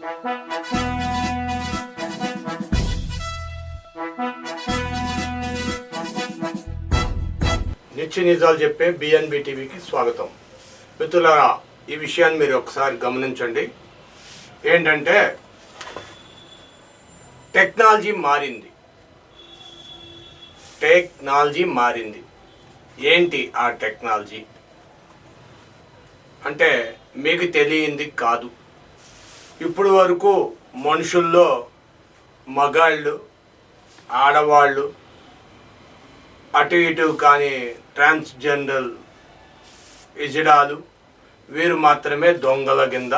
నిత్య నిజాలు చెప్పే బిఎన్బి టీవీకి స్వాగతం. మిత్రులారా ఈ విషయాన్ని మీరు ఒకసారి గమనించండి. ఏంటంటే టెక్నాలజీ మారింది. టెక్నాలజీ మారింది. ఏంటి ఆ టెక్నాలజీ? అంటే మీకు తెలియంది కాదు. ఇప్పుడు వరకు మనుషుల్లో మగాళ్ళు ఆడవాళ్ళు అటు ఇటు కానీ ట్రాన్స్జెండర్ ఇజడాలు వీరు మాత్రమే దొంగల కింద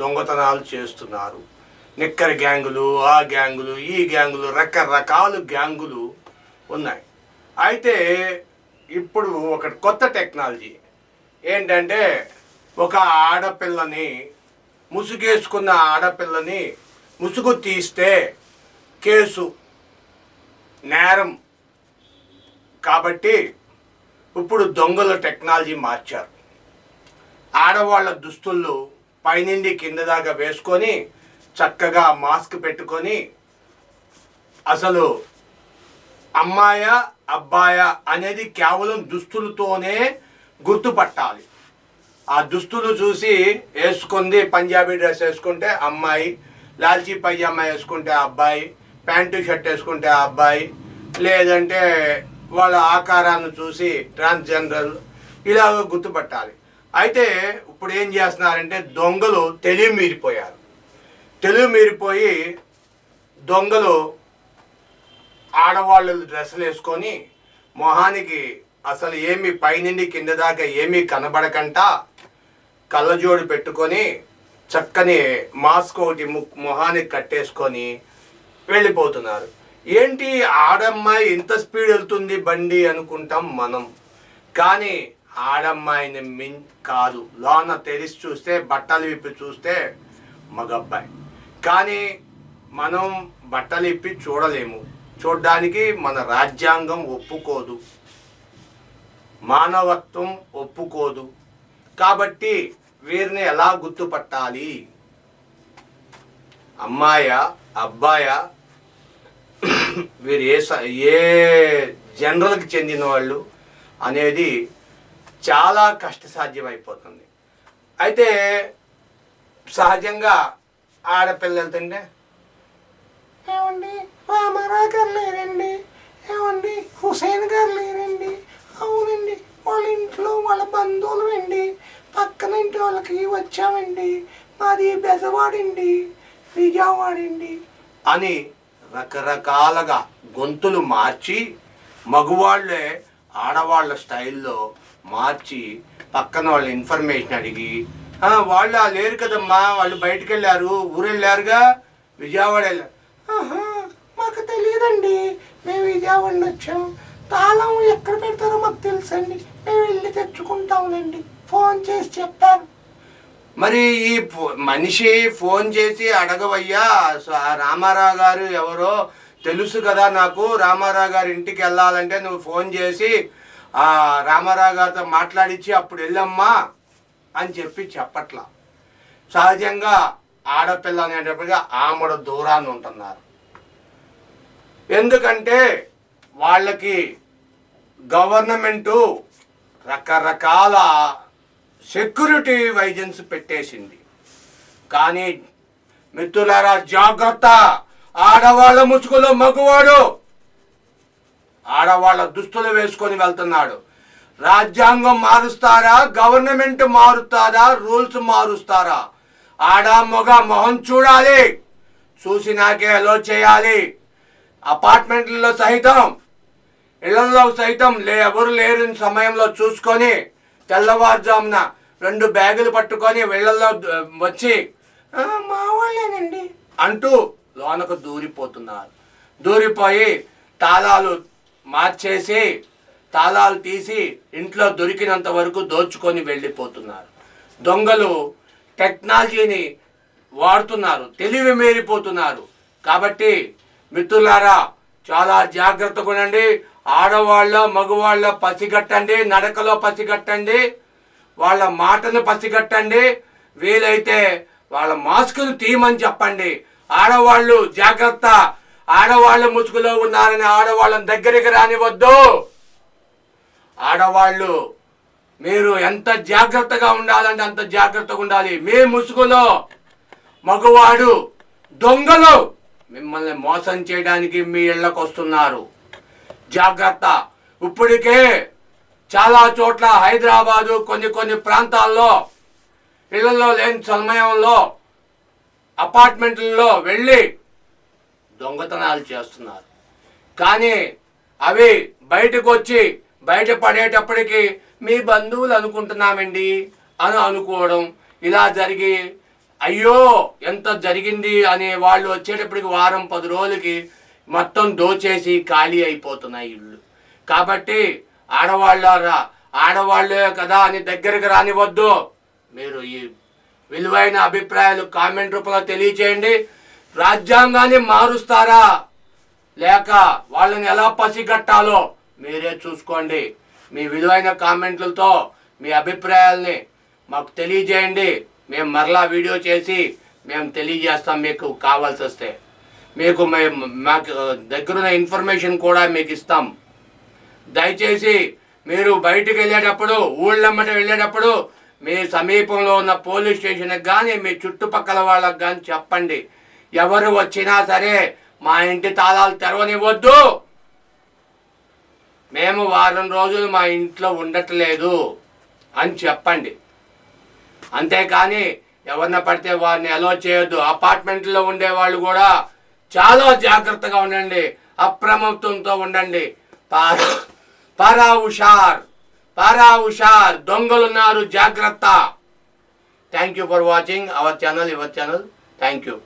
దొంగతనాలు చేస్తున్నారు. నిక్కర గ్యాంగులు ఆ గ్యాంగులు ఈ గ్యాంగులు రకరకాల గ్యాంగులు ఉన్నాయి. అయితే ఇప్పుడు ఒక కొత్త టెక్నాలజీ. ఏంటంటే ఒక ఆడపిల్లని ముసుగేసుకున్న ఆడపిల్లని ముసుగు తీస్తే కేసు నేరం. కాబట్టి ఇప్పుడు దొంగల టెక్నాలజీ మార్చారు. ఆడవాళ్ళ దుస్తులు పైనుండి కింద దాకా వేసుకొని చక్కగా మాస్క్ పెట్టుకొని అసలు అమ్మాయ అబ్బాయ అనేది కేవలం దుస్తులతోనే గుర్తుపట్టాలి. ఆ దుస్తులు చూసి వేసుకుంది పంజాబీ డ్రెస్ వేసుకుంటే అమ్మాయి లాల్చీ పైజామా వేసుకుంటే అబ్బాయి ప్యాంటు షర్ట్ వేసుకుంటే ఆ అబ్బాయి లేదంటే వాళ్ళ ఆకారాన్ని చూసి ట్రాన్స్జెండర్ ఇలాగ గుర్తుపట్టాలి. అయితే ఇప్పుడు ఏం చేస్తున్నారంటే దొంగలు తెలివి మీరిపోయారు. తెలివి మీరిపోయి దొంగలు ఆడవాళ్ళు డ్రెస్సులు వేసుకొని మొహానికి అసలు ఏమి పైనుండి కింద దాకా ఏమీ కనబడకంట కళ్ళజోడు పెట్టుకొని చక్కని మాస్క్ ఒకటి ము- మొహానికి కట్టేసుకొని వెళ్ళిపోతున్నారు. ఏంటి ఆడమ్మాయి ఇంత స్పీడ్ వెళ్తుంది బండి అనుకుంటాం మనం. కానీ ఆడమ్మాయిని మిన్ కాదు. లోన తెరిచి చూస్తే బట్టలు విప్పి చూస్తే మగబ్బాయి. కానీ మనం బట్టలు ఇప్పి చూడలేము. చూడడానికి మన రాజ్యాంగం ఒప్పుకోదు. మానవత్వం ఒప్పుకోదు. కాబట్టి వీరిని ఎలా గుర్తుపట్టాలి? అమ్మాయ అబ్బాయ? వీరు ఏ స- ఏ జనరల్కి చెందిన వాళ్ళు అనేది చాలా కష్టసాధ్యం అయిపోతుంది అయితే సహజంగా ఆడపిల్ల వెళ్తుంటే ఏమండి? రామారావు గారు లేరండి. ఏమండి? హుసేన్ గారు లేరండి. అవునండి. వాళ్ళ ఇంట్లో వాళ్ళ బంధువులు ఇంటి వాళ్ళకి వచ్చామండి. మాది బెజవాడండి విజయవాడండి. అని రకరకాలుగా గొంతులు మార్చి మగవాళ్ళే ఆడవాళ్ళ స్టైల్లో మార్చి పక్కన వాళ్ళ ఇన్ఫర్మేషన్ అడిగి "ఆ, వాళ్ళు లేరు కదమ్మా వాళ్ళు బయటికి వెళ్ళారు ఊరు వెళ్ళారుగా విజయవాడ వెళ్ళారు మాకు తెలియదండి. మేము విజయవాడలో వచ్చాం తాళం ఎక్కడ పెడతారో మాకు తెలుసండి. మేము వెళ్ళి తెచ్చుకుంటాంలేండి. ఫోన్ చేసి చెప్తాను మరి ఈ ఫో- మనిషి ఫోన్ చేసి అడగవయ్యా రామారావు గారు ఎవరో తెలుసు కదా నాకు. రామారావు గారి ఇంటికి వెళ్ళాలంటే నువ్వు ఫోన్ చేసి ఆ రామారావు గారితో మాట్లాడించి అప్పుడు వెళ్ళమ్మా అని చెప్పి చెప్పట్లా. సహజంగా ఆడపిల్ల అనేటప్పటిగా ఆమడ దూరాన్ని ఉంటున్నారు. ఎందుకంటే వాళ్ళకి గవర్నమెంటు రకరకాల సెక్యూరిటీ వైజెన్స్ పెట్టేసింది. కానీ మిత్రులారా జాగ్రత్త! ఆడవాళ్ళ ముసుగులో మగవాడు ఆడవాళ్ళ దుస్తులు వేసుకొని వెళ్తున్నాడు. రాజ్యాంగం మారుస్తారా? Government మారుతారా rules మారుస్తారా? ఆడ మగ మొహం చూడాలి. చూసినాకే అలో చేయాలి. అపార్ట్మెంట్లలో సహితం ఇళ్ళలో సైతం లే ఎవరు లేని సమయంలో చూసుకొని తెల్లవారుజామున రెండు బ్యాగులు పట్టుకొని వెళ్ళల్లో వచ్చి మా వాళ్ళేనండి అంటూ లోనకు దూరిపోతున్నారు. దూరిపోయి తాళాలు మార్చేసి తాళాలు తీసి ఇంట్లో దొరికినంత వరకు దోచుకొని వెళ్ళిపోతున్నారు. దొంగలు టెక్నాలజీని వాడుతున్నారు తెలివి మేరిపోతున్నారు. కాబట్టి మిత్రులారా చాలా జాగ్రత్తగా ఉండండి. ఆడవాళ్ళ మగవాళ్ళ పసిగట్టండి నడకలో పసిగట్టండి వాళ్ళ మాటను పసిగట్టండి వీలైతే వాళ్ళ మాస్కులు తీయమని చెప్పండి. ఆడవాళ్ళు జాగ్రత్త ఆడవాళ్ళు ముసుగులో ఉన్నారని ఆడవాళ్ళని దగ్గరికి రానివద్దు. ఆడవాళ్ళు మీరు ఎంత జాగ్రత్తగా ఉండాలంటే అంత జాగ్రత్తగా ఉండాలి. మీ ముసుగులో మగవాడు దొంగలు మిమ్మల్ని మోసం చేయడానికి మీ ఇళ్ళకు వస్తున్నారు జాగ్రత్త. ఇప్పటికే చాలా చోట్ల హైదరాబాదు కొన్ని కొన్ని ప్రాంతాల్లో ఇళ్ళలో లేని సమయంలో అపార్ట్మెంట్లలో వెళ్ళి దొంగతనాలు చేస్తున్నారు. కానీ అవి బయటకు వచ్చి బయట పడేటప్పటికి మీ బంధువులు అనుకుంటున్నామండి అని అనుకోవడం ఇలా జరిగి అయ్యో ఎంత జరిగింది అని వాళ్ళు వచ్చేటప్పటికి వారం పది రోజులకి మొత్తం దోచేసి ఖాళీ అయిపోతున్నాయి ఇళ్ళు. కాబట్టి ఆడవాళ్ళారా ఆడవాళ్ళే కదా అని దగ్గరికి రానివద్దు. మీరు ఈ విలువైన అభిప్రాయాలు కామెంట్ రూపంలో తెలియచేయండి. రాజ్యాంగాన్ని మారుస్తారా? లేక వాళ్ళని ఎలా పసిగట్టాలో మీరే చూసుకోండి. మీ విలువైన కామెంట్లతో మీ అభిప్రాయాల్ని మాకు తెలియజేయండి. మేము మరలా వీడియో చేసి మేము తెలియజేస్తాం మీకు కావాల్సి వస్తే మీకు మేము మాకు దగ్గరున్న ఇన్ఫర్మేషన్ కూడా మీకు ఇస్తాం. దయచేసి మీరు బయటికి వెళ్ళేటప్పుడు ఊళ్ళమ్మట వెళ్ళేటప్పుడు మీ సమీపంలో ఉన్న పోలీస్ స్టేషన్కి కానీ మీ చుట్టుపక్కల వాళ్ళకి కానీ చెప్పండి. ఎవరు వచ్చినా సరే మా ఇంటి తాళాలు తెరవనివ్వద్దు. మేము వారం రోజులు మా ఇంట్లో ఉండట్లేదు అని చెప్పండి. అంతేకాని ఎవరిన పడితే వారిని అలో చేయొద్దు. అపార్ట్మెంట్లో ఉండే వాళ్ళు కూడా చాలా జాగ్రత్తగా ఉండండి అప్రమత్తంతో ఉండండి. పారా పారా హుషార్ పారా హుషార్ దొంగలున్నారు జాగ్రత్త. Thank you for watching our channel your channel thank you